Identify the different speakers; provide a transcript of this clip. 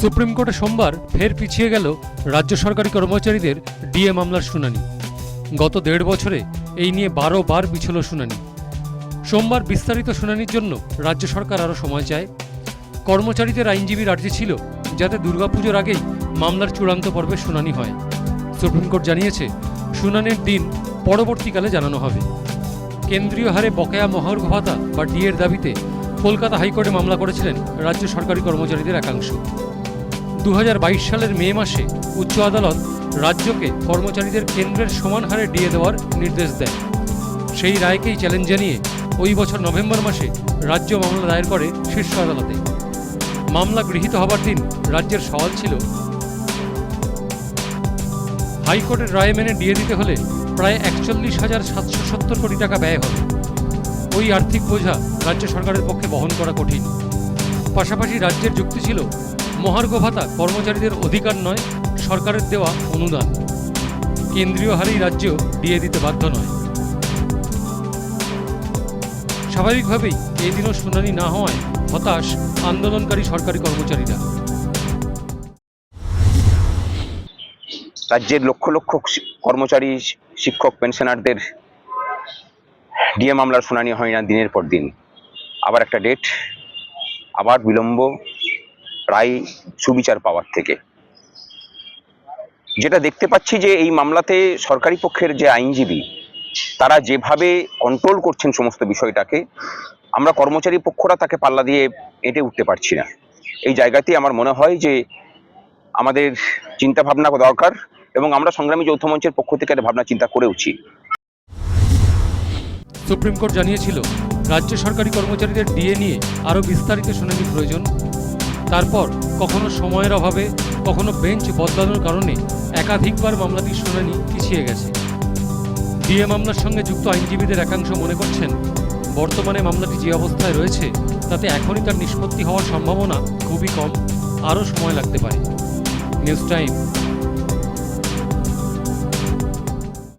Speaker 1: Supreme কোর্টে সোমবার ফের পিছিয়ে গেল রাজ্য সরকারি কর্মচারীদের ডিএ মামলার শুনানি। গত দেড় বছরে এই নিয়ে বারো বার পিছল শুনানি। সোমবার বিস্তারিত শুনানির জন্য রাজ্য সরকার আরও সময় চায়। কর্মচারীদের আইনজীবীর আর্জি ছিল যাতে দুর্গাপুজোর আগেই মামলার চূড়ান্ত পর্বে শুনানি হয়। সুপ্রিম কোর্ট জানিয়েছে, শুনানির দিন পরবর্তীকালে জানানো হবে। কেন্দ্রীয় হারে বকেয়া মহার্ঘ ভাতা বা ডিএর দাবিতে কলকাতা হাইকোর্টে মামলা করেছিলেন রাজ্য সরকারি কর্মচারীদের একাংশ। দু হাজার বাইশ সালের মে মাসে উচ্চ আদালত রাজ্যকে কর্মচারীদের কেন্দ্রের সমান হারে ডিএ দেওয়ার নির্দেশ দেয়। সেই রায়কেই চ্যালেঞ্জ জানিয়ে ওই বছর নভেম্বর মাসে রাজ্য মামলা দায়ের করে শীর্ষ আদালতে। মামলা গৃহীত হবার দিন রাজ্যের সওয়াল ছিল, হাইকোর্টের রায় মেনে ডিএ দিতে হলে প্রায় একচল্লিশ হাজার সাতশো সত্তর কোটি টাকা ব্যয় হবে। ওই আর্থিক বোঝা রাজ্য সরকারের পক্ষে বহন করা কঠিন। পাশাপাশি রাজ্যের যুক্তি ছিল মহার্ঘ ভাতা কর্মচারীদের অধিকার নয়, সরকারের দেওয়া অনুদান। কেন্দ্রীয় হারেই রাজ্য দিয়ে দিতে বাধ্য নয়। স্বাভাবিকভাবেই এই দিনও শুনানি না হওয়ায় হতাশ আন্দোলনকারী সরকারি কর্মচারীরা।
Speaker 2: রাজ্যের লক্ষ লক্ষ কর্মচারী শিক্ষক, পেনশনারদের ডিএ মামলার শুনানি হয় না দিনের পর দিন। আবার একটা ডেট আবার বিলম্ব প্রায় সুবিচার পাওয়ার থেকে। যেটা দেখতে পাচ্ছি যে এই মামলাতে সরকারি পক্ষের যে আইনজীবী, তারা যেভাবে কন্ট্রোল করছেন সমস্ত বিষয়টাকে, আমরা কর্মচারী পক্ষরা তাকে পাল্লা দিয়ে এঁটে উঠতে পারছি না। এই জায়গাতেই আমার মনে হয় যে আমাদের চিন্তা ভাবনা দরকার এবং আমরা সংগ্রামী যৌথ মঞ্চের পক্ষ থেকে একটা ভাবনা চিন্তা করে করেওছি।
Speaker 1: সুপ্রিম কোর্ট জানিয়েছিল, রাজ্য সরকারি কর্মচারীদের ডিএ নিয়ে আরও বিস্তারিত শুনানি প্রয়োজন। তারপর কখনো সময়ের অভাবে, কখনো বেঞ্চ বদলানোর কারণে একাধিকবার মামলাটির শুনানি পিছিয়ে গেছে। ডিএ মামলার সঙ্গে যুক্ত আইনজীবীদের একাংশ মনে করছেন, বর্তমানে মামলাটি যে অবস্থায় রয়েছে, তাতে এখনই তার নিষ্পত্তি হওয়ার সম্ভাবনা খুবই কম, আরও সময় লাগতে পারে। News time